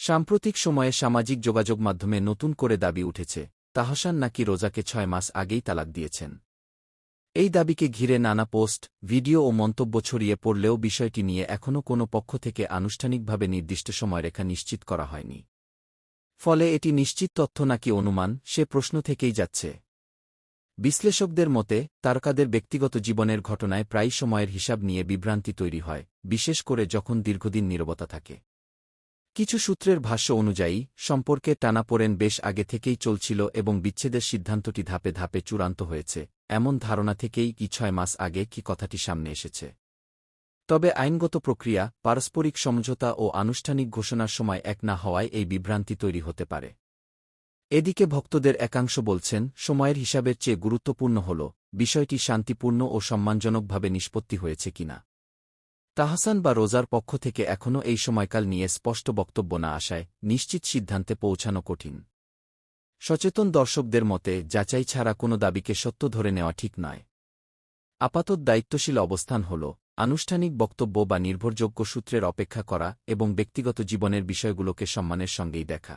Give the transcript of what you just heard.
সাম্প্রতিক সময়ে সামাজিক যোগাযোগ মাধ্যমে নতুন করে দাবি উঠেছে, তাহসান নাকি রোজাকে ছয় মাস আগেই তালাক দিয়েছেন। এই দাবিকে ঘিরে নানা পোস্ট, ভিডিও ও মন্তব্য ছড়িয়ে পড়লেও বিষয়টি নিয়ে এখনও কোনো পক্ষ থেকে আনুষ্ঠানিকভাবে নির্দিষ্ট সময়রেখা নিশ্চিত করা হয়নি। ফলে এটি নিশ্চিত তথ্য নাকি অনুমান, সে প্রশ্ন থেকেই যাচ্ছে। বিশ্লেষকদের মতে, তারকাদের ব্যক্তিগত জীবনের ঘটনায় প্রায় সময়ের হিসাব নিয়ে বিভ্রান্তি তৈরি হয়, বিশেষ করে যখন দীর্ঘদিন নীরবতা থাকে। কিছু সূত্রের ভাষ্য অনুযায়ী, সম্পর্কে টানাপোড়েন বেশ আগে থেকেই চলছিল এবং বিচ্ছেদের সিদ্ধান্তটি ধাপে ধাপে চূড়ান্ত হয়েছে, এমন ধারণা থেকেই কি ছয় মাস আগে কি কথাটি সামনে এসেছে। তবে আইনগত প্রক্রিয়া, পারস্পরিক সমঝোতা ও আনুষ্ঠানিক ঘোষণার সময় এক না হওয়ায় এই বিভ্রান্তি তৈরি হতে পারে। এদিকে ভক্তদের একাংশ বলছেন, সময়ের হিসাবের চেয়ে গুরুত্বপূর্ণ হল, বিষয়টি শান্তিপূর্ণ ও সম্মানজনকভাবে নিষ্পত্তি হয়েছে কিনা। তাহসান বা রোজার পক্ষ থেকে এখনও এই সময়কাল নিয়ে স্পষ্ট বক্তব্য না আসায় নিশ্চিত সিদ্ধান্তে পৌঁছানো কঠিন। সচেতন দর্শকদের মতে, যাচাই ছাড়া কোনো দাবিকে সত্য ধরে নেওয়া ঠিক নয়। আপাতত দায়িত্বশীল অবস্থান হল, আনুষ্ঠানিক বক্তব্য বা নির্ভরযোগ্য সূত্রের অপেক্ষা করা এবং ব্যক্তিগত জীবনের বিষয়গুলোকে সম্মানের সঙ্গেই দেখা।